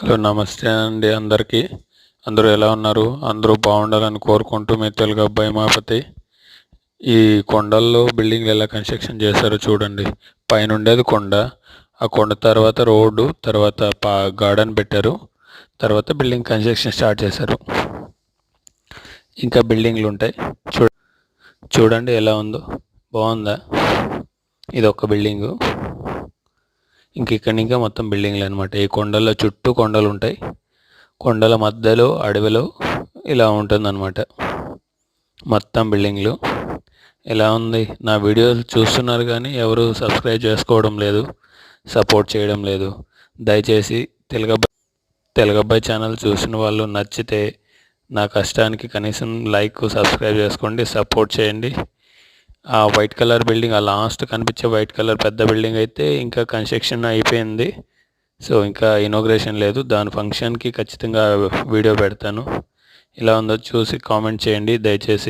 Hello నమస్తే అండి అందరికీ. అందరూ ఎలా ఉన్నారు? అందరూ బాగుండాలని కోరుకుంటూ మీ తెలుగు అబ్బాయి మాపతి. ఈ కొండల్లో బిల్డింగ్లు ఎలా కన్స్ట్రక్షన్ చేశారో చూడండి. పైన ఉండేది కొండ ఆ కొండ తర్వాత రోడ్డు తర్వాత పా గార్డెన్ పెట్టారు తర్వాత బిల్డింగ్ కన్స్ట్రక్షన్ స్టార్ట్ చేశారు. ఇంకా బిల్డింగ్లు ఉంటాయి. చూ చూడండి ఎలా ఉందో. బాగుందా? ఇది ఒక బిల్డింగు. ఇంక ఇక్కడ ఇంకా మొత్తం బిల్డింగ్లు అనమాట ఈ కొండల చుట్టూ కొండలు ఉంటాయి. కొండల మధ్యలో అడవిలో ఇలా ఉంటుందన్నమాట. మొత్తం బిల్డింగ్లు. ఎలా ఉంది? నా వీడియోలు చూస్తున్నారు కానీ ఎవరు సబ్స్క్రైబ్ చేసుకోవడం లేదు సపోర్ట్ చేయడం లేదు. దయచేసి తెలుగబ్బాయి తెలుగబ్బాయి ఛానల్ చూసిన వాళ్ళు నచ్చితే నా కష్టానికి కనీసం లైక్ సబ్స్క్రైబ్ చేసుకోండి సపోర్ట్ చేయండి. ఆ వైట్ కలర్ బిల్డింగ్ ఆ లాస్ట్ కనిపించే వైట్ కలర్ పెద్ద బిల్డింగ్ అయితే ఇంకా కన్స్ట్రక్షన్ అయిపోయింది. సో ఇంకా ఇనాగ్రేషన్ లేదు. దాని ఫంక్షన్కి ఖచ్చితంగా వీడియో పెడతాను. ఇలా ఉందో చూసి కామెంట్ చేయండి. దయచేసి